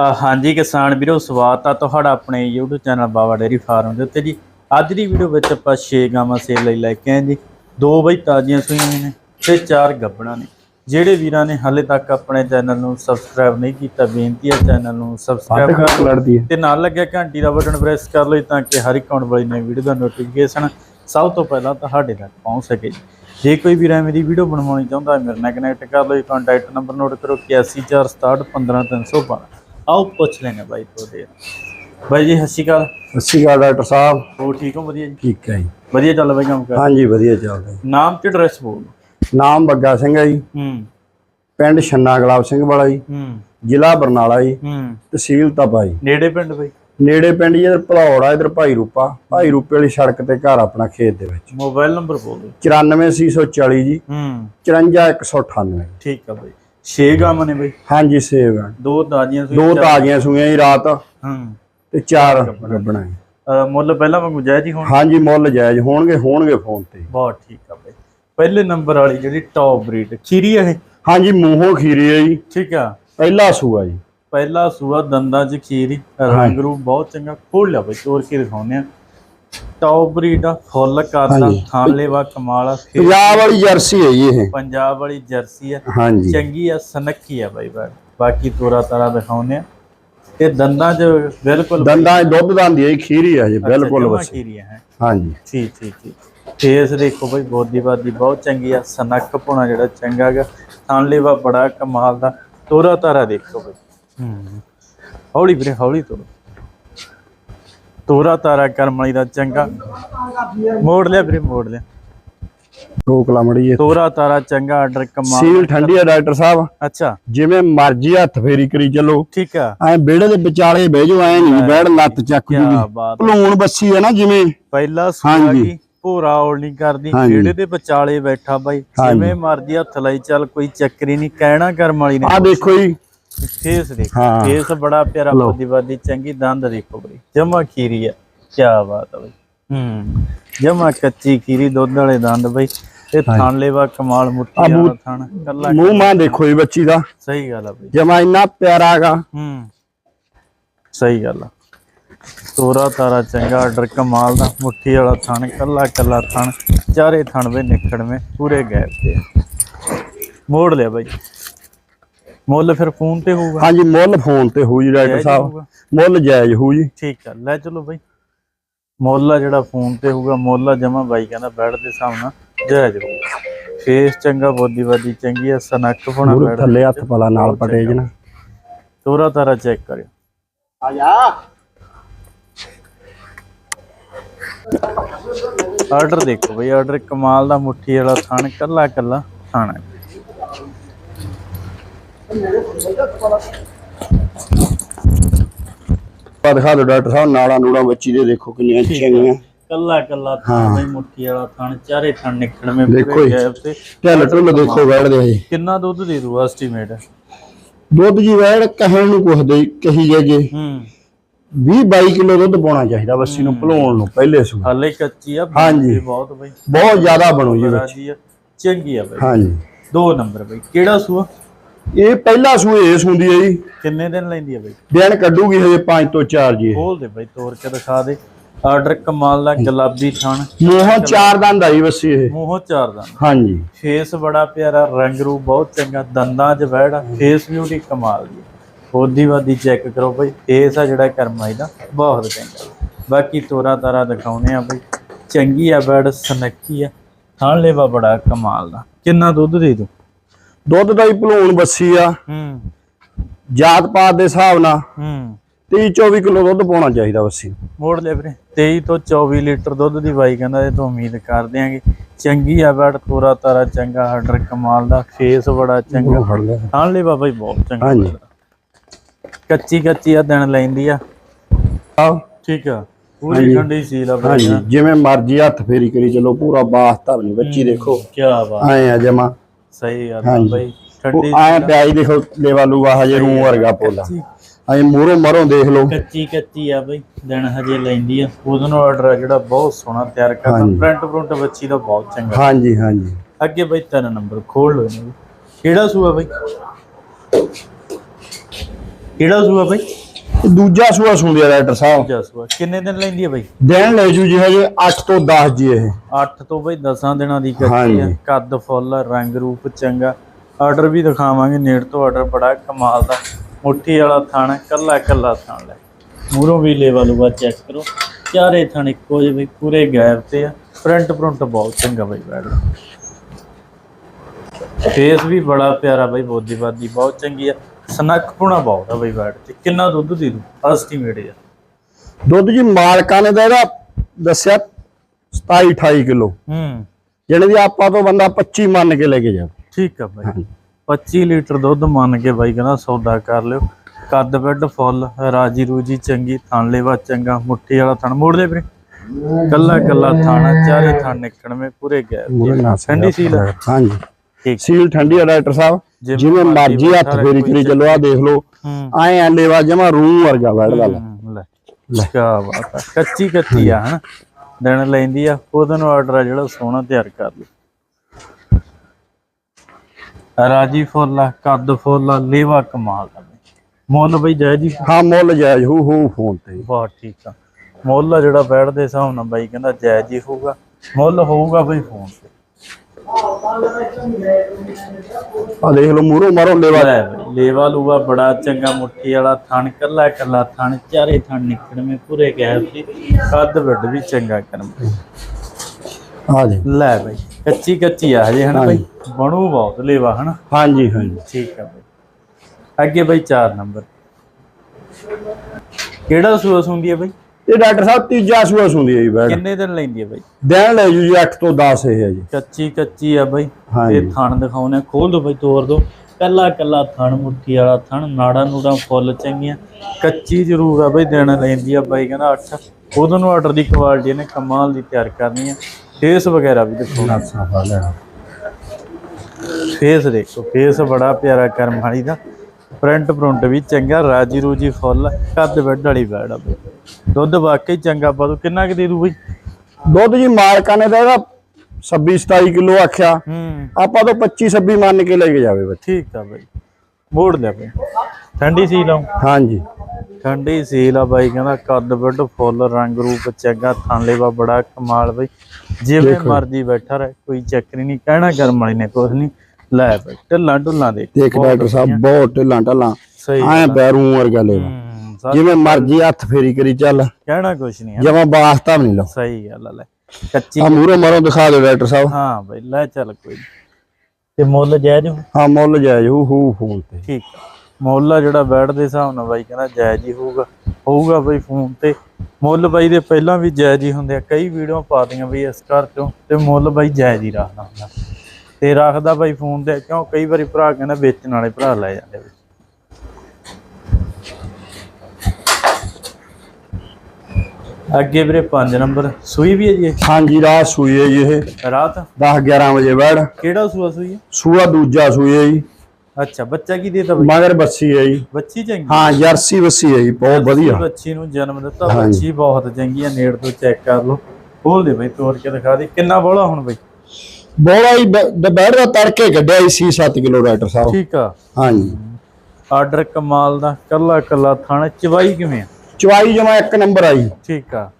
ਹਾਂਜੀ ਕਿਸਾਨ ਵੀਰੋ ਸਵਾਗਤ ਆ ਤੁਹਾਡਾ ਆਪਣੇ YouTube channel Baba dairy farm ਦੇ ਉੱਤੇ ਜੀ। ਅੱਜ ਦੀ ਵੀਡੀਓ ਵਿੱਚ ਆਪਾਂ 6 ਗਾਵਾਂ ਸੇਲ ਲਈ ਲੈ ਕੇ ਆਏ ਜੀ। ਦੋ ਬਈ ਤਾਜ਼ੀਆਂ ਸੂਈਆਂ ਨੇ ਤੇ ਚਾਰ ਗੱਬਣਾ ਨੇ। ਜਿਹੜੇ ਵੀਰਾਂ ਨੇ ਹਾਲੇ ਤੱਕ ਆਪਣੇ ਚੈਨਲ ਨੂੰ ਸਬਸਕ੍ਰਾਈਬ ਨਹੀਂ ਕੀਤਾ ਬੇਨਤੀ ਹੈ ਚੈਨਲ ਨੂੰ ਸਬਸਕ੍ਰਾਈਬ ਕਰ ਲੜਦੀ ਹੈ। ਤੇ ਨਾਲ ਲੱਗਿਆ ਘੰਟੀ ਦਾ ਬਟਨ ਪ੍ਰੈਸ ਕਰ ਲਓ ਤਾਂ ਕਿ ਹਰ ਇੱਕ ਆਉਣ ਵਾਲੀ ਨਵੀਂ ਵੀਡੀਓ ਦਾ ਨੋਟੀਫਿਕੇਸ਼ਨ ਸਭ ਤੋਂ ਪਹਿਲਾਂ ਤੁਹਾਡੇ ਤੱਕ ਪਹੁੰਚ ਸਕੇ ਜੀ। ਜੇ ਕੋਈ ਵੀਰ ਮੇਰੀ ਵੀਡੀਓ ਬਣਵਾਉਣੀ ਚਾਹੁੰਦਾ ਹੈ ਮੇਰੇ ਨਾਲ ਕਨੈਕਟ ਕਰ ਲਓ ਕੰਟੈਕਟ ਨੰਬਰ ਨੋਟ ਕਰੋ 8146615312 ਆਓ ਪੁੱਛ ਲੈਣੇ ਬਾਈ ਤੁਹਾਡੇ। ਬਾਈ ਜੀ ਸਤਿ ਸ਼੍ਰੀ ਅਕਾਲ। ਸਤਿ ਸ਼੍ਰੀ ਅਕਾਲ ਡਾਕਟਰ ਸਾਹਿਬ। ਹੋਰ ਠੀਕ ਹੋ? ਵਧੀਆ ਜੀ? ਠੀਕ ਹੈ ਜੀ। ਵਧੀਆ ਚੱਲ ਬਾਈ ਕੰਮ ਕਰ? ਹਾਂਜੀ ਵਧੀਆ ਚੱਲਦਾ ਜੀ। ਨਾਮ ਤੇ ਐਡਰੈਸ ਬੋਲ। ਨਾਮ ਬੱਗਾ ਸਿੰਘ ਹੈ ਜੀ। ਹੂੰ। ਪਿੰਡ ਛੰਨਾ ਗੁਲਾਬ ਸਿੰਘ ਵਾਲਾ ਜੀ। ਹੂੰ। ਜ਼ਿਲ੍ਹਾ ਬਰਨਾਲਾ ਜੀ। ਹੂੰ। ਤਹਿਸੀਲ ਤਪਾ ਜੀ। ਨੇੜੇ ਪਿੰਡ ਬਾਈ? ਨੇੜੇ ਪਿੰਡ ਜੀ ਇਧਰ ਭਲੌੜ ਆ ਇਧਰ ਭਾਈ ਰੂਪਾ। ਭਾਈ ਰੂਪੇ ਵਾਲੀ ਸੜਕ ਤੇ ਘਰ ਆਪਣਾ ਖੇਤ ਦੇ ਵਿੱਚ। ਮੋਬਾਈਲ ਨੰਬਰ ਬੋਲ ਦਿਓ। 94640 ਜੀ। ਹੂੰ। 54198 ਠੀਕ ਆ ਬਾਈ। 6 ਗਾਵਾਂ ਨੇ ਬਾਈ। ਹਾਂਜੀ ਸੇਵ ਹੈ ਦੋ ਤਾਜ਼ੀਆਂ ਸੂਈਆਂ, ਦੋ ਤਾਜ਼ੀਆਂ ਸੂਈਆਂ ਜੀ ਰਾਤ। ਹੂੰ। ਤੇ ਚਾਰ ਗੱਬਣਾ ਅ, ਮੁੱਲ ਪਹਿਲਾਂ ਵਾਂਗੂ ਜਾਇਜ਼ ਹੀ ਹੁਣ ਹਾਂਜੀ ਮੁੱਲ ਜਾਇਜ਼ ਹੋਣਗੇ ਹੋਣਗੇ ਫੋਨ ਤੇ। ਬਹੁਤ ਠੀਕ ਆ ਬਈ। ਪਹਿਲੇ ਨੰਬਰ ਵਾਲੀ ਜਿਹੜੀ ਟੌਪ ਬਰੀਡ ਖੀਰੀ ਆ ਇਹ? ਹਾਂਜੀ ਮੂੰਹੋਂ ਖੀਰੀ ਹੈ ਜੀ। ਠੀਕ ਆ। ਪਹਿਲਾ ਸੂਆ ਜੀ। ਪਹਿਲਾ ਸੂਆ ਦੰਦਾਂ 'ਚ ਖੀਰੀ ਰੰਗ ਰੂਪ ਬਹੁਤ ਚੰਗਾ। ਖੋਲ ਲਿਆ ਬਈ ਤੋੜ ਕੇ ਦਿਖਾਉਂਦੇ ਆ। ਟੌਪ ਬਰੀਡ ਆ ਫੁੱਲ ਕਰਦਾ ਹਾਂਜੀ। ਕਮਾਲ ਆ ਫਿਰ ਪੰਜਾਬ ਵਾਲੀ ਜਰਸੀ ਹੈ ਜੀ ਇਹ। ਪੰਜਾਬ ਵਾਲੀ ਜਰਸੀ ਆ। ਹਾਂਜੀ। ਚੰਗੀ ਆ ਸਨੱਖੀ ਆ ਬਈ ਬਾ- ਬਾਕੀ ਤੋਰਾ ਤਾਰਾ ਦਿਖਾਉਂਦੇ ਆ। ਤੇ ਦੰਦਾਂ 'ਚ ਬਿਲਕੁਲ ਦੰਦਾਂ 'ਚ ਦੁੱਧ ਦੰਦੀ ਹੈ ਜੀ, ਖੀਰੀ ਹੈ ਜੀ ਬਿਲਕੁਲ ਬਸ। ਖੀਰੀ ਆ ਹੈ। ਹਾਂਜੀ। ਠੀਕ ਠੀਕ ਠੀਕ। ਫੇਸ ਦੇਖੋ ਬਈ ਬੋਦੀ ਬਾਦੀ ਬਹੁਤ ਚੰਗੀ ਆ ਸਨੱਖ ਪੁਣਾ ਜਿਹੜਾ ਚੰਗਾ ਗਾ। ਥਾਂਲੇਵਾ ਬੜਾ ਕਮਾਲ ਦਾ। ਤੋਰਾ ਤਾਰਾ ਦੇਖੋ ਬਈ। ਹੂੰ। ਹੌਲੀ ਵੀਰੇ ਹੌਲੀ ਤੋਰੋ। ਤੋਰਾ ਤਾਰਾ ਕਰਮ ਵਾਲੀ ਦਾ ਚੰਗਾ। ਮੋੜ ਲਿਆ ਵੀਰੇ ਮੋੜ ਲਿਆ। ਰੋਕ ਲਾ ਮੜੀ ਤੋਰਾ ਤਾਰਾ ਚੰਗਾ ਆਰਡਰ ਕਮਾਲ। ਸੀਲ ਠੰਡੀ ਆ ਡਾਕਟਰ ਸਾਹਿਬ। ਅੱਛਾ। ਜਿਵੇਂ ਮਰਜ਼ੀ ਹੱਥ ਫੇਰੀ ਕਰੀ ਚੱਲੋ। ਠੀਕ ਆ। ਐ ਵਿਹੜੇ ਦੇ ਵਿਚਾਲੇ ਬਹਿ ਜਾਓ ਐ ਨਹੀਂ ਬੈੜ ਲੱਤ ਚੱਕ ਜੂਗੀ। ਭਲੂਣ ਬੱਸੀ ਹੈ ਨਾ ਜਿਵੇਂ। ਪਹਿਲਾ ਸੂਆ। ਕੀ ਭੋਰਾ ਔਲ ਨਹੀਂ ਕਰਦੀ। ਜਿਹੜੇ ਦੇ ਵਿਚਾਲੇ ਬੈਠਾ ਬਾਈ। ਜਿਵੇਂ ਮਰਜ਼ੀ ਹੱਥ ਲਈ ਚੱਲ ਕੋਈ ਚੱਕਰੀ ਨਹੀਂ ਕਹਿਣਾ ਕਰਮ ਵਾਲੀ ਨੇ ਆ ਦੇਖੋ ਜੀ ਫੇਸ ਦੇਖੋ ਹਾਂ। ਫੇਸ ਬੜਾ ਪਿਆਰਾ ਲਓ। ਬਦੀ ਚੰਗੀ ਦੰਦ ਦੇਖੋ ਬਈ ਜਮਾ ਖੀਰੀ ਆ ਕੀ ਬਾਤ ਆ ਬਈ। ਹੂੰ। ਜਮਾ ਕੱਚੀ ਖੀਰੀ ਦੁੱਧ ਵਾਲੇ ਦੰਦ ਬਈ। ਤੇ ਥਣ ਲੈਵਾ ਕਮਾਲ ਮੁੱਠੀ ਆ ਥਣ ਕੱਲਾ ਮੂੰਹ ਮਾਂ ਦੇਖੋ ਜੀ ਬੱਚੀ ਦਾ। ਸਹੀ ਗੱਲ ਆ ਬਈ। ਜਮਾ ਇੰਨਾ ਪਿਆਰਾ ਹੈਗਾ ਹੂੰ। ਸਹੀ ਗੱਲ ਆ। ਤੋਰਾ ਤਾਰਾ ਚੰਗਾ ਆਰਡਰ ਕਮਾਲ ਦਾ ਮੁੱਠੀ ਵਾਲਾ ਥਣ ਕੱਲਾ ਕੱਲਾ ਥਣ। ਚਾਰੇ ਥਣ ਵੇ ਨਿਕੜਵੇਂ ਪੂਰੇ ਗੈਪ ਤੇ। ਆ। ਮੋੜ ਲਿਆ ਬਾਈ। ਮੁੱਲ ਫਿਰ ਫੋਨ ਤੇ ਹੋਊਗਾ। ਹਾਂਜੀ ਮੁੱਲ ਫੋਨ ਤੇ ਹੋਊ ਜੀ ਡਾਕਟਰ ਸਾਹਿਬ। ਮੁੱਲ ਜਾਇਜ਼ ਹੋਊ ਜੀ। ਠੀਕ ਆ ਲੈ ਚਲੋ ਬਾਈ। ਮੁੱਲ ਆ ਜਿਹੜਾ ਫੋਨ ਤੇ ਹੋਊਗਾ ਮੁੱਲ ਆ ਜਮਾ ਬਾਈ ਕਹਿੰਦਾ ਬੈਡ ਦੇ ਹਿਸਾਬ ਨਾਲ। ਜਾਇਜ਼ ਹੋਊਗਾ ਫੇਸ ਚੰਗਾ ਬੋਦੀ ਬਾਦੀ ਚੰਗੀ ਆ ਸਨੱਕ ਹੋਣਾ ਬੈਡ ਥੱਲੇ ਹੱਥ ਪਲਾ ਨਾਲ ਪਟੇਜ ਨਾ। ਤੋਰਾ ਤਾਰਾ ਚੈੱਕ ਕਰਿਓ। ਆ ਜਾ। ਆਰਡਰ ਦੇਖੋ ਬਈ ਆਰਡਰ ਕਮਾਲ ਦਾ ਮੁੱਠੀ ਵਾਲਾ ਥਣ ਕੱਲਾ ਕੱਲਾ ਥਣ ਆ ਦਿਖਾ ਦਿਓ ਡਾਕਟਰ ਸਾਹਿਬ ਨਾਲਾਂ ਨੂੜਾਂ ਬੱਚੀ ਦੇ ਦੇਖੋ ਕਿੰਨੀਆਂ ਚੰਗੀਆਂ ਕੱਲਾ ਕੱਲਾ ਹਾਂ। ਬਈ ਮੁੱਠੀ ਵਾਲਾ ਥਣ ਚਾਰੇ ਥਣ ਨਿਕਲਵੇਂ ਦੇਖੋ ਪੂਰੇ ਜੀ। ਤੇ। ਢਿੱਲ ਢੁੱਲ ਦੇਖੋ ਆ ਜੀ ਕਿੰਨਾ ਦੁੱਧ ਦੇ ਦੂ ਐਸਟੀਮੇਟ ਦੁੱਧ ਜੀ ਵੈੜ ਕਹਿਣ ਨੂੰ ਕੁਛ ਦੇ ਕਹੀ ਜੇ ਜੇ। ਹੂੰ। 20 22 ਕਿਲੋ ਦੁੱਧ ਪਾਉਣਾ ਚਾਹੀਦਾ ਬੱਸੀ ਨੂੰ ਭਲਾਉਣ ਨੂੰ ਪਹਿਲੇ ਸੂ ਹਾਲੇ ਕੱਚੀ ਆ ਹਾਂਜੀ। ਬਹੁਤ ਬਈ। ਬਹੁਤ ਜ਼ਿਆਦਾ ਬਣੂ ਜੀ ਰਾਜੀ ਆ। ਚੰਗੀ ਆ ਬਈ। ਹਾਂਜੀ ਦੋ ਨੰਬਰ ਬਈ। ਕਿਹੜਾ ਸੂਆ? ਇਹ ਪਹਿਲਾ ਸੂ ਇਸ ਹੁੰਦੀ ਹੈ ਜੀ। ਕਿੰਨੇ ਦਿਨ ਲੈਂਦੀ ਆ ਬਈ? ਦਿਨ ਕੱਢੂਗੀ ਹਜੇ 5 ਤੋਂ 4 ਜੀ। ਖੋਲ ਦੇ ਬਈ ਤੋੜ ਕੇ ਦਿਖਾ ਦੇ। ਆਰਡਰ ਕਮਾਲ ਦਾ ਗੁਲਾਬੀ ਥਣ ਮੂੰਹੋਂ ਚਾਰ ਦੰਦ ਆਈ ਬੱਸੀ ਇਹ। ਮੂੰਹੋਂ ਚਾਰ ਦੰਦ। ਹਾਂਜੀ। ਫੇਸ ਬੜਾ ਪਿਆਰਾ ਰੰਗ ਰੂਪ ਬਹੁਤ ਚੰਗਾ ਦੰਦਾਂ 'ਚ ਬੈੜਾ ਫੇਸ ਬਿਊਟੀ ਕਮਾਲ ਦੀ ਉਹਦੀ ਵਾਦੀ ਚੈੱਕ ਕਰੋ ਬਈ ਫੇਸ ਆ ਜਿਹੜਾ ਕਰਮਾਈ ਦਾ ਬਹੁਤ ਚੰਗਾ। ਬਾਕੀ ਤੋਰਾ ਤਾਰਾ ਦਿਖਾਉਨੇ ਆ ਬਈ। ਚੰਗੀ ਆ ਬੈੜ ਸਨੱਕੀ ਆ। ਥਾਣ ਲੈਵਾ ਬੜਾ ਕਮਾਲ ਦਾ। ਕਿੰਨਾ ਦੁੱਧ ਦੇ ਦੂ ਦੁੱਧ ਦਾ ਹੀ ਭਲਾਉਣ ਬੱਸੀ ਆ। ਹੂੰ। ਜਾਤ ਪਾਤ ਦੇ ਹਿਸਾਬ ਨਾਲ ਹੂੰ। 23 24 ਕਿਲੋ ਦੁੱਧ ਪਾਉਣਾ ਚਾਹੀਦਾ ਬੱਸੀ। ਮੋੜ ਲੈ ਵੀਰੇ 23 ਤੋਂ 24 ਲੀਟਰ ਦੁੱਧ ਦੀ ਬਾਈ ਕਹਿੰਦਾ ਇਹ ਤੋਂ ਉਮੀਦ ਕਰਦੇ ਆਂਗੇ ਚੰਗੀ ਆ ਬੈੜ ਤੋਰਾ ਤਾਰਾ ਚੰਗਾ ਆਰਡਰ ਕਮਾਲ ਦਾ ਫੇਸ ਬੜਾ ਚੰਗਾ। ਲਿਆ ਥਾਣ ਲੈਵਾ ਬਈ ਬਹੁਤ ਚੰਗਾ। ਹਾਂਜੀ। ਕੱਚੀ ਕੱਚੀ ਆ ਦਿਨ ਲੈਂਦੀ ਆ। ਆਹ, ਠੀਕ ਆ। ਪੂਰੀ ਠੰਡੀ ਸੀਲ ਆ ਹਾਂਜੀ। ਜਿਵੇਂ ਮਰਜ਼ੀ ਹੱਥ ਫੇਰੀ ਕਰੀ ਚਲੋ ਪੂਰਾ ਬਾਸਤਾ ਬਣੀ ਬੱਚੀ ਦੇਖੋ। ਕੀ ਬਾਤ। ਐ ਆ ਜਮਾ। ਸਹੀ ਗੱਲ ਆ। ਬਈ ਠੰਡੀ ਐ ਪਿਆਈ ਦੇਖੋ ਲੇਵਾ ਲੂਆ ਹਜੇ ਰੂ ਵਰਗਾ ਪੋਲਾ ਐ ਮੂਹਰੋਂ ਮਰੋਂ ਦੇਖ ਲਓ। ਕੱਚੀ ਕੱਚੀ ਆ ਬਈ ਦਿਨ ਹਜੇ ਲੈਂਦੀ ਆ। ਉਹਦੋਂ ਆਰਡਰ ਜਿਹੜਾ ਬਹੁਤ ਸੋਹਣਾ ਤਿਆਰ ਕਰਦਾ। ਪ੍ਰਿੰਟ ਪ੍ਰਿੰਟ ਬੱਚੀ ਦਾ ਬਹੁਤ ਚੰਗਾ। ਹਾਂਜੀ ਹਾਂਜੀ। ਅੱਗੇ ਬਈ ਤਿੰਨ ਨੰਬਰ ਖੋਲ ਲਓ ਇਹਨੂੰ। ਕਿਹੜਾ ਸੂਆ ਬਈ? ਕਿਹੜਾ ਸੂਆ ਬਾਈ? ਇਹ ਦੂਜਾ ਸੂਆ ਸੁੰਦੀ ਆ ਡਾਕਟਰ ਸਾਹਿਬ। ਦੂਜਾ ਸੂਆ। ਕਿੰਨੇ ਦਿਨ ਲੈਂਦੀ ਹੈ ਬਾਈ? ਦਿਨ ਲੈ ਜੂ ਜੀ ਹਜੇ 8 ਤੋਂ 10 ਜੀ ਇਹ। 8 ਤੋਂ ਬਈ 10 ਦਿਨਾਂ ਦੀ ਹਾਂਜੀ। ਹੈ ਕੱਦ ਫੁੱਲ ਰੰਗ ਰੂਪ ਚੰਗਾ। ਆਰਡਰ ਵੀ ਦਿਖਾਵਾਂਗੇ। ਨੇੜ ਤੋਂ ਆਰਡਰ ਬੜਾ ਕਮਾਲ ਦਾ। ਮੁੱਠੀ ਵਾਲਾ ਥਣ ਕੱਲਾ ਕੱਲਾ ਥਣ ਲੈ। ਮੂਰੋਂ ਵੀ ਲੈਵਲ ਉਗਾ ਚੈੱਕ ਕਰੋ। ਚਾਰੇ ਥਣ ਇੱਕੋ ਜਿਹੇ ਬਈ ਪੂਰੇ ਗੈਪ ਤੇ ਆ। ਫਰੰਟ ਫਰੰਟ ਬਹੁਤ ਚੰਗਾ ਬਈ ਬੈਠਦਾ ਫੇਸ ਵੀ ਬੜਾ ਪਿਆਰਾ ਬਈ ਬੋਦੀਵਾਦੀ ਬਹੁਤ ਚੰਗੀ ਆ। ਸਨੱਖ ਪੁਣਾ ਬਹੁਤ ਆ ਬਈ ਬੈਠ ਤੇ ਕਿੰਨਾ ਦੁੱਧ ਦੇ ਦੂ ਐਸਟੀਮੇਟ ਆ ਦੁੱਧ ਜੀ ਮਾਲਕਾਂ ਨੇ ਤਾਂ ਇਹਦਾ ਦੱਸਿਆ 27 28 ਕਿਲੋ। ਹੂੰ। ਜਿਹੜੇ ਦੀ ਆਪਾਂ ਤੋਂ ਬੰਦਾ 25 ਮੰਨ ਕੇ ਲੈ ਕੇ ਜਾਵੇ। ਠੀਕ ਆ ਬਾਈ। 25 ਲੀਟਰ ਦੁੱਧ ਮੰਨ ਕੇ ਬਾਈ ਕਹਿੰਦਾ ਸੌਦਾ ਕਰ ਲਿਓ। ਕੱਦ ਬੈੱਡ ਫੁੱਲ ਰਾਜੀ ਰੂਜੀ ਚੰਗੀ ਥਣ ਲੇਵਾ ਚੰਗਾ ਮੁੱਠੀ ਵਾਲਾ ਥਣ। ਮੋੜ ਦੇ ਵੀਰੇ। ਕੱਲਾ ਕੱਲਾ ਥਾਣਾ ਚਾਰੇ ਥਣ ਨਿਕਣਵੇਂ ਪੂਰੇ ਗਏ ਠੰਡੀ ਸੀਲ? ਹਾਂਜੀ। ਸੀਲ ਠੰਡੀ ਆ ਡਾਕਟਰ ਸਾਹਿਬ ਜਿਵੇਂ ਮਰਜ਼ੀ ਹੱਥ ਬੈਠਾ ਫੇਰੀ ਕਰੀ ਚੱਲੋ ਆ ਦੇਖ ਲਓ। ਐ ਐ ਲੇਵਾ ਜਮਾ ਰੂਹ ਵਰਗਾ ਬੈਠਦਾ ਲੈ ਹੂੰ, ਲੈ। ਕਿਆ ਬਾਤ ਆ ਕੱਚੀ ਕੱਚੀ ਆ ਹਨਾ। ਦਿਨ ਲੈਂਦੀ ਆ ਉਹਦੇ ਨੂੰ ਆਰਡਰ ਆ ਜਿਹੜਾ ਸੋਹਣਾ ਤਿਆਰ ਕਰ ਲਓ ਰਾਜੀ ਫੁੱਲ ਆ ਕੱਦ ਫੁੱਲ ਆ ਲੇਵਾ ਕਮਾਲ ਦਾ। ਮੁੱਲ ਬਈ ਜੈ ਜੀ ਹਾਂ ਮੁੱਲ ਜਾਇਜ਼ ਹੂ ਹੂ ਫੋਨ ਤੇ। ਬਹੁਤ ਠੀਕ ਆ। ਮੁੱਲ ਆ ਜਿਹੜਾ ਬੈਠ ਦੇ ਹਿਸਾਬ ਨਾਲ ਬਾਈ ਕਹਿੰਦਾ ਜਾਇਜ਼ ਹੀ ਹੋਊਗਾ। ਮੁੱਲ ਹੋਊਗਾ ਬਈ ਫੋਨ ਤੇ। ਆ ਦੇਖ ਲਓ ਮੂਹਰੋਂ ਮਾਰੋ ਲੇਵਾ। ਲੈ ਬਈ, ਲੇਵਾ ਲੂਆ ਬੜਾ ਚੰਗਾ ਮੁੱਠੀ ਵਾਲਾ ਥਣ ਕੱਲਾ ਕੱਲਾ ਥਣ ਚਾਰੇ ਥਣ ਨਿਕੜਵੇਂ ਪੂਰੇ ਗੈਪ ਸੀ ਕੱਦ ਵੱਡ ਵੀ ਚੰਗਾ ਕਰਮ। ਆ ਜੀ ਲੈ ਬਈ ਕੱਚੀ ਕੱਚੀ ਆ ਹਜੇ ਹਨਾ ਬਈ? ਬਣੂ ਬਹੁਤ ਲੇਵਾ ਹਨਾ? ਹਾਂਜੀ ਹਾਂਜੀ। ਠੀਕ ਆ ਬਈ। ਅੱਗੇ ਬਈ 4 ਨੰਬਰ। ਕਿਹੜਾ ਸੂਆ ਸੁੰਦੀ ਹੈ ਬਈ? ਇਹ ਡਾਕਟਰ ਸਾਹਿਬ ਤੀਜਾ ਸੂਆ ਸੁੰਦੀ ਹੈ ਜੀ ਬੈਠ। ਕਿੰਨੇ ਦਿਨ ਲੈਂਦੀ ਹੈ ਬਈ? ਦਿਨ ਲੈ ਜੂ ਜੀ 8 ਤੋਂ 10 ਇਹ ਹੈ ਜੀ। ਕੱਚੀ ਕੱਚੀ ਆ ਬਈ। ਇਹ ਥਣ ਦਿਖਾਉਣੇ ਖੋਲ ਦੋ ਬਈ ਤੋੜ ਦੋ। ਕੱਲਾ ਕੱਲਾ ਥਣ ਮੁੱਠੀ ਵਾਲਾ ਥਣ ਨਾੜਾ ਨੂੜਾ ਫੁੱਲ ਚੰਗੀਆਂ। ਕੱਚੀ ਜ਼ਰੂਰ ਆ ਬਈ ਦਿਨ ਲੈਂਦੀ ਆ ਬਾਈ ਕਹਿੰਦਾ 8 ਉਹਦੋਂ ਨੂੰ ਆਰਡਰ ਦੀ ਕੁਆਲਿਟੀ ਨੇ ਕਮਾਲ ਦੀ ਤਿਆਰ ਕਰਨੀ ਆ। ਫੇਸ ਵਗੈਰਾ ਵੀ ਦੇਖੋ ਸਾਫਾ ਲੈਣਾ। ਫੇਸ ਦੇਖੋ ਫੇਸ ਬੜਾ ਪਿਆਰਾ ਕਰਮ ਵਾਲੀ ਦਾ। ਪ੍ਰਿੰਟ ਪ੍ਰਿੰਟ ਵੀ ਚੰਗਾ ਰਾਜੀ ਰੂਜੀ ਫੁੱਲ ਕੱਦ ਬੈੱਡ ਵਾਲੀ ਬੈੜ ਆ ਬਈ। ਦੁੱਧ ਵਾਕਈ ਚੰਗਾ ਪਾ ਦੋ। ਕਿੰਨਾ ਕੁ ਦੇ ਦੂ ਬਈ? ਦੁੱਧ ਜੀ ਮਾਲਕਾਂ ਨੇ ਤਾਂ ਇਹਦਾ 26 27 ਕਿਲੋ ਆਖਿਆ। ਹੂੰ। ਆਪਾਂ ਤੋਂ 25 26 ਮੰਨ ਕੇ ਲੈ ਕੇ ਜਾਵੇ ਬੱਚੇ ਠੀਕ ਆ ਬਈ। ਮੋੜ ਲਿਆ ਬਈ। ਠੰਡੀ ਸੀ ਲਾਉ ਹਾਂਜੀ। ਠੰਡੀ ਸੀਲ ਆ ਬਾਈ ਕਹਿੰਦਾ ਕੱਦ ਬੱਡ ਫੁੱਲ ਰੰਗ ਰੂਪ ਚੰਗਾ ਥਾਂਲੇਵਾ ਬੜਾ ਕਮਾਲ ਬਈ। ਜਿਵੇਂ ਮਰਜ਼ੀ ਬੈਠਾ ਰਹੇ ਕੋਈ ਚੱਕਰ ਨਹੀਂ ਕਹਿਣਾ ਕਰਮ ਵਾਲੀ ਨੇ ਕੁਛ ਨਹੀਂ। ਲੈ ਬਈ ਢੱਲਾਂ ਢੁੱਲਾਂ ਦੇ ਦੇਖ ਡਾਕਟਰ ਸਾਹਿਬ ਬਹੁਤ ਢਿੱਲਾਂ ਢੱਲਾਂ। ਸਹੀ ਐ ਬੈਰੂ ਵਰਗਾ ਲੈ ਹੂੰ, ਸਾ- ਜਿਵੇਂ ਮਰਜ਼ੀ ਹੱਥ ਫੇਰੀ ਕਰੀ ਚੱਲ। ਕਹਿਣਾ ਕੁਛ ਨਹੀਂ ਜਮਾ ਬਾਸਤਾ ਵੀ ਨਹੀਂ ਲਓ। ਸਹੀ ਗੱਲ ਲੈ। ਕੱਚੀ ਆ ਮੂਹਰੋਂ ਮਾਰੋ ਦਿਖਾ ਦਿਓ ਡਾਕਟਰ ਸਾਹਿਬ। ਹਾਂ ਬਈ ਲੈ ਚੱਲ ਕੋਈ। ਤੇ ਮੁੱਲ ਜਾਇਜ਼? ਹਾਂ ਮੁੱਲ ਜਾਇਜ਼ ਹੂ ਹੂ ਫੋਨ ਤੇ। ਠੀਕ ਮੁੱਲ ਆ ਜਿਹੜਾ ਬੈਠ ਦੇ ਹਿਸਾਬ ਨਾਲ ਬਾਈ ਕਹਿੰਦਾ ਜਾਇਜ਼ ਹੀ ਹੋਊਗਾ। ਹੋਊਗਾ ਬਈ ਫੋਨ ਤੇ। ਮੁੱਲ ਬਾਈ ਦੇ ਪਹਿਲਾਂ ਵੀ ਜਾਇਜ਼ ਹੀ ਹੁੰਦੇ ਆ। ਕਈ ਵੀਡੀਓ ਪਾਦੀਆਂ ਬਈ ਇਸ ਕਰਕੇ ਤੇ ਮੁੱਲ ਬਾਈ ਜਾਇਜ਼ ਹੀ ਰੱਖਦਾ ਹੁੰਦਾ। ਤੇ ਰੱਖਦਾ ਬਾਈ ਫੋਨ ਤੇ ਕਿਉਂ ਕਈ ਵਾਰੀ ਭਰਾ ਕਹਿੰਦਾ ਵੇਚਣ ਵਾਲੇ ਭਰਾ ਲੈ ਜਾਂਦੇ ਬਈ ਅੱਗੇ ਵੀਰੇ 5 ਨੰਬਰ ਸੂਈ ਵੀ ਹੈ ਜੀ ਇਹ? ਹਾਂਜੀ ਰਾਤ ਸੂਈ ਹੈ ਜੀ ਇਹ। ਰਾਤ? 10 11 ਵਜੇ ਬੈੜ ਕਿਹੜਾ ਸੂਆ ਸੂਈ ਹੈ? ਸੂਆ ਦੂਜਾ ਸੂਈ ਹੈ ਜੀ। ਅੱਛਾ ਬੱਚਾ ਕੀ ਦੇਤਾ ਬਈ? ਮਗਰ ਬੱਸੀ ਹੈ ਜੀ। ਬੱਚੀ ਚੰਗੀ ਹਾਂ? ਜਰਸੀ ਬੱਸੀ ਹੈ ਜੀ ਬਹੁਤ ਵਧੀਆ। ਬੱਚੀ ਨੂੰ ਜਨਮ ਦਿੱਤਾ ਹਾਂਜੀ। ਬੱਚੀ ਬਹੁਤ ਚੰਗੀ ਆ ਨੇੜ ਤੋਂ ਚੈੱਕ ਕਰ ਲਓ। ਖੋਲ ਦੇ ਬਈ ਤੋੜ ਕੇ ਦਿਖਾ ਦੇ ਕਿੰਨਾ ਬੋਲਾ ਹੁਣ ਬਈ? ਬੋਲਾ ਹੀ ਬੈੜ ਦਾ ਤੜਕੇ ਕੱਢਿਆ ਸੀ 7 ਕਿਲੋ ਡਾਕਟਰ ਸਾਹਿਬ। ਠੀਕ ਆ। ਹਾਂਜੀ। ਆਰਡਰ ਕਮਾਲ ਦਾ ਕੱਲਾ ਕੱਲਾ ਥਾਣਾ ਚਵਾਈ ਕਿਵੇਂ ਆ? ਚਵਾਈ ਜਮਾ ਇੱਕ ਨੰਬਰ ਆਈ। ਠੀਕ ਆ।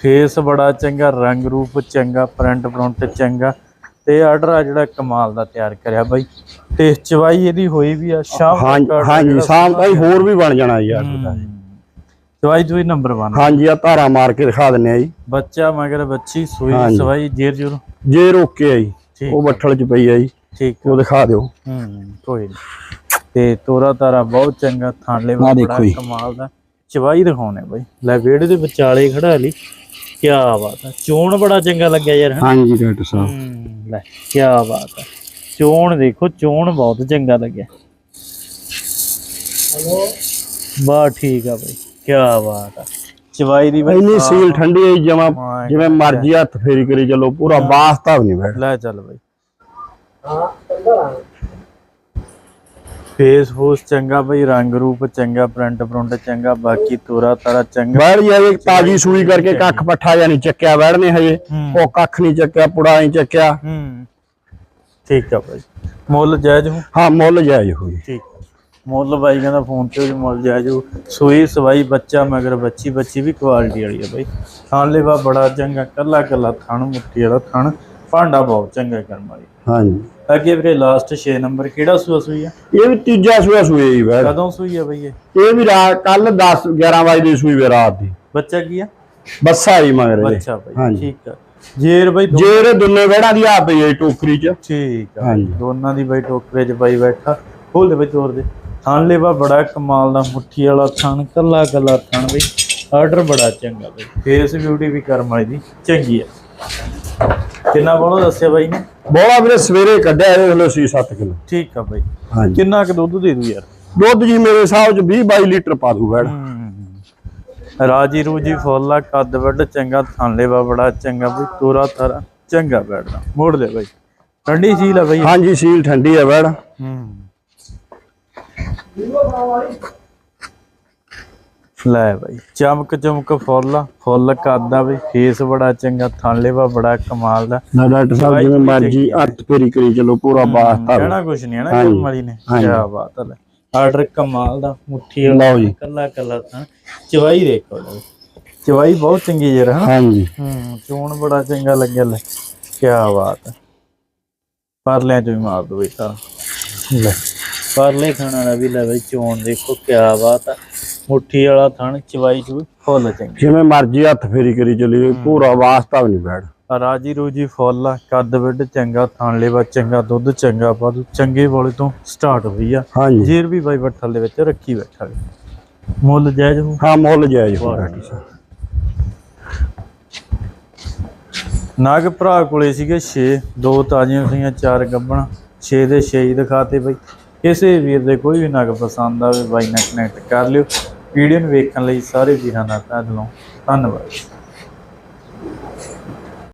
ਫੇਸ ਬੜਾ ਚੰਗਾ ਰੰਗ ਰੂਪ ਚੰਗਾ ਪ੍ਰਿੰਟ ਪ੍ਰਿੰਟ ਚੰਗਾ। ਤੇ ਆਰਡਰ ਆ ਜਿਹੜਾ ਕਮਾਲ ਦਾ ਤਿਆਰ ਕਰਿਆ ਬਾਈ। ਤੇ ਚਵਾਈ ਇਹਦੀ ਹੋਈ ਵੀ ਆ ਸ਼ਾਮ ਹਾਂਜੀ ਸ਼ਾਮ ਤਾਈ ਹੋਰ ਵੀ ਬਣ ਜਾਣਾ ਜੀ ਅੱਜ ਦਾ ਹਮ, ਚਵਾਈ ਤੋਂ ਨੰਬਰ 1 ਹਾਂਜੀ ਆ ਧਾਰਾ ਮਾਰ ਕੇ ਦਿਖਾ ਦਿੰਨੇ ਆ ਜੀ। ਬੱਚਾ ਮਗਰ ਬੱਚੀ ਸੂਈ। ਸਵਾਈ ਜੇਰ ਜੁਰ। ਜੇ ਰੋਕੇ ਆ ਜੀ ਉਹ ਬੱਠਲ ਚ ਪਈ ਆ ਜੀ ਠੀਕ ਉਹ ਦਿਖਾ ਦਿਓ। ਹੂੰ ਕੋਈ ਨੀ। ਤੇ ਤੋਰਾ ਤਾਰਾ ਬਹੁਤ ਚੰਗਾ ਥਾਂਲੇ ਬੜਾ। ਕਮਾਲ ਦਾ। ਚਵਾਈ ਦਿਖਾਉਣੇ ਬਾਈ। ਲੈ ਵਿਹੜੇ ਦੇ ਵਿਚਾਲੇ ਖੜਾ ਲਈ। ਕੀ ਬਾਤ ਆ। ਚੋਣ ਬੜਾ ਚੰਗਾ ਲੱਗਿਆ ਯਾਰ? ਹਾਂਜੀ ਡਾਕਟਰ ਸਾਹਿਬ। ਹੂੰ ਲੈ ਕੀ ਬਾਤ ਆ। ਚੋਣ ਦੇਖੋ ਚੋਣ ਬਹੁਤ ਚੰਗਾ ਲੱਗਿਆ। ਬਾ ਠੀਕ ਆ ਬਾਈ। ਕੀ ਬਾਤ ਆ। ਚਵਾਈ ਦੀ ਬਾਈ ਇੰਨੀ ਸੀਲ ਠੰਡੀ ਹੈ ਜਮਾ ਜਿਵੇਂ ਮਰਜ਼ੀ ਹੱਥ ਫੇਰੀ ਕਰੀ ਚੱਲੋ ਪੂਰਾ ਬਾਸਤਾ ਵੀ ਨਹੀਂ ਬੈਠ ਲੈ ਚੱਲ ਬਾਈ। ਫੇਸ ਫੂਸ ਚੰਗਾ ਬਈ ਰੰਗ ਰੂਪ ਚੰਗਾ ਪ੍ਰਿੰਟ ਪ੍ਰਿੰਟ ਚੰਗਾ ਬਾਕੀ ਤੋਰਾ ਤਾਰਾ ਚੰਗਾ। ਬੈਠ ਜਾਵੇ ਤਾਜੀ ਸੂਈ ਕਰਕੇ ਕੱਖ ਪੱਠਾ ਜਾਂ ਨਹੀਂ ਚੱਕਿਆ ਬੈਠਨੇ ਹਜੇ। ਹੂੰ। ਉਹ ਕੱਖ ਨਹੀਂ ਚੱਕਿਆ ਪੁੜਾ ਨਹੀਂ ਚੱਕਿਆ। ਹੂੰ। ਠੀਕ ਆ ਬਾਈ। ਮੁੱਲ ਜਾਇਜ਼ ਹੋ ਹਾਂ ਮੁੱਲ ਜਾਇਜ਼ ਹੋਈ ਠੀਕ। ਮੁੱਲ ਬਾਈ ਕਹਿੰਦਾ ਫੋਨ ਤੇ ਵੀ ਮੁੱਲ ਜਾਜੂ ਸੂਈ ਸਵਾਈ ਬੱਚਾ ਮਗਰ ਬੱਚੀ ਬੱਚੀ ਵੀ ਕੁਆਲਿਟੀ ਵਾਲੀ ਆ ਬਾਈ। ਥਣ ਲੇਵਾ ਬੜਾ ਚੰਗਾ ਕੱਲਾ ਕੱਲਾ ਥਣ ਮੁੱਠੀ ਵਾਲਾ ਥਣ ਭਾਂਡਾ ਬਹੁਤ ਚੰਗਾ ਕਰਮ ਵਾਲੀ। ਹਾਂਜੀ। ਅੱਗੇ ਵੀਰੇ ਲਾਸਟ 6 ਨੰਬਰ ਕਿਹੜਾ ਸੂਆ ਸੂਈ ਆ? ਇਹ ਵੀ ਤੀਜਾ ਸੂਆ ਸੂਏ ਜੀ ਵੈੜ ਕਦੋਂ ਸੂਈ ਆ ਬਈ ਇਹ? ਇਹ ਵੀ ਰਾਤ ਕੱਲ 10 11 ਵਜੇ ਦੀ ਸੂਈ ਵੇ ਰਾਤ ਦੀ। ਬੱਚਾ ਕੀ ਆ? ਬੱਸਾ ਜੀ ਮਗਰ ਇਹਦੇ। ਬੱਚਾ ਬਈ ਠੀਕ ਆ। ਜੇਰ ਬਈ ਜੇਰ ਦੁੰਨੇ ਵੈੜਾਂ ਦੀ ਆ ਪਈ ਹੈ ਟੋਕਰੀ 'ਚ। ਠੀਕ ਆ। ਹਾਂਜੀ। ਦੋਨਾਂ ਦੀ ਬਾਈ ਟੋਕਰੇ 'ਚ ਬਾਈ ਬੈਠਾ। ਖੋਲ ਦੇ ਬਈ ਤੋਰ ਦੇ। ਥਣ ਲੇਵਾ ਬੜਾ ਕਮਾਲ ਦਾ ਮੁੱਠੀ ਵਾਲਾ ਥਣ ਕੱਲਾ ਕੱਲਾ ਥਣ ਬਈ ਆਰਡਰ ਬੜਾ ਚੰਗਾ ਬਈ। ਫੇਸ ਬਿਊਟੀ ਵੀ ਕਰਮ ਵਾਲੀ ਦੀ ਚੰਗੀ ਆ। ਕਿੰਨਾ ਬੋਲੋ ਦੱਸਿਆ ਬਾਈ ਨੇ? ਬੋਲਾ ਵੀਰੇ ਸਵੇਰੇ ਕੱਢਿਆ ਇਹਦੇ ਥੱਲੇ 6-7 ਕਿਲੋ। ਠੀਕ ਆ ਬਾਈ। ਹਾਂਜੀ। ਕਿੰਨਾ ਕੁ ਦੁੱਧ ਦੇ ਦੂ ਯਾਰ? ਦੁੱਧ ਜੀ ਮੇਰੇ ਹਿਸਾਬ 'ਚ 20 22 ਲੀਟਰ ਪਾ ਦੂ ਵੈੜ ਰਾਜੀ ਰੂਜੀ ਫੁੱਲਾ ਕੱਦ ਵੱਡ ਚੰਗਾ ਥਣ ਲੇਵਾ ਬੜਾ ਚੰਗਾ ਬਈ ਤੋਰਾ ਤਾਰਾ ਚੰਗਾ ਬੈਠਦਾ ਮੋੜ ਦੇ ਬਾਈ। ਠੰਡੀ ਝੀਲ ਆ ਬਾਈ। ਹਾਂਜੀ ਸੀਲ ਠੰਡੀ ਹੈ ਵੈੜ ਹੂੰ। ਲੈ ਬਾਈ ਚਮਕ ਚਮਕ ਫੁੱਲ ਫੁੱਲ ਕਾਦਾ ਬਈ ਫੇਸ ਬੜਾ ਚੰਗਾ ਥਾਂਲੇਵਾ ਬੜਾ ਕਮਾਲ ਦਾ। ਨਾ ਡਾਕਟਰ ਸਾਹਿਬ ਜਿਵੇਂ ਮਰਜ਼ੀ ਹੱਥ ਫੇਰੀ ਕਰੀ ਚਲੋ ਪੂਰਾ ਬਾਸਤਾ ਕਹਿਣਾ ਕੁਛ ਨਹੀਂ ਹੈ ਨਾ ਕਰਮ ਵਾਲੀ ਨੇ। ਕੀ ਬਾਤ ਹੈ ਆਰਡਰ ਕਮਾਲ ਦਾ ਮੁੱਠੀ ਲਓ ਜੀ। ਕੱਲਾ ਕੱਲਾ ਤਾਂ ਚਵਾਈ ਦੇਖੋ ਚਵਾਈ ਬਹੁਤ ਚੰਗੀ ਜਰ ਹਾਂ ਹਾਂਜੀ। ਹੂੰ ਚੋਣ ਬੜਾ ਚੰਗਾ ਲੱਗਿਆ ਲੈ। ਕੀ ਬਾਤ ਹੈ। ਪਰਲਿਆਂ ਚ ਵੀ ਮਾਰ ਦੋ ਤਾਂ ਲੈ। ਪਰਲੇ ਖਾਣਾ ਦਾ ਵੀ ਲੈ ਬਈ ਚੋਣ ਦੇਖੋ ਕੀ ਬਾਤ ਹੈ ਮੁੱਠੀ ਵਾਲਾ ਥਣ ਚਵਾਈ ਚ ਫੁੱਲ ਚੰਗੀ। ਜਿਵੇਂ ਮਰਜ਼ੀ ਹੱਥ ਫੇਰੀ ਕਰੀ ਚਲੀ ਪੂਰਾ ਵਾਸਤਾ ਵੀ ਨਹੀਂ ਵੈੜ ਰਾਜੀ ਰੋਜੀ ਫੁੱਲ ਆ ਕੱਦ ਵਿੱਡ ਚੰਗਾ ਥਣ ਲੇਵਾ ਚੰਗਾ ਦੁੱਧ ਚੰਗਾ ਪਾਦੂ ਚੰਗੇ ਵਾਲੇ ਤੋਂ ਸਟਾਰਟ ਹੋਈ ਆ। ਹਾਂਜੀ। ਜੇਰ ਵੀ ਬਾਈ ਬੱਠਲ ਦੇ ਵਿੱਚ ਰੱਖੀ ਬੈਠਾ ਵੇ। ਮੁੱਲ ਜਾਇਜ਼ ਹੋ ਹਾਂ ਮੁੱਲ ਜਾਇਜ਼ ਹੋ ਡਾਕਟਰ ਸਾਹਿਬ ਨਾਗ ਭਰਾ ਕੋਲੇ ਸੀਗੇ 6 ਦੋ ਤਾਜ਼ੀਆਂ ਸੀਆਂ ਚਾਰ ਗੱਬਣ। 6 ਦੇ 6 ਹੀ ਦਿਖਾਤੇ ਬਾਈ। ਕਿਸੇ ਵੀਰ ਦੇ ਕੋਈ ਵੀ ਨਗ ਪਸੰਦ ਆਵੇ ਬਾਈ ਨਾਲ ਕਨੈਕਟ ਕਰ ਲਿਓ। ਵੀਡੀਓ ਨੂੰ ਵੇਖਣ ਲਈ ਸਾਰੇ ਵੀਰਾਂ ਦਾ ਤਹਿ ਦਿਲੋਂ ਧੰਨਵਾਦ।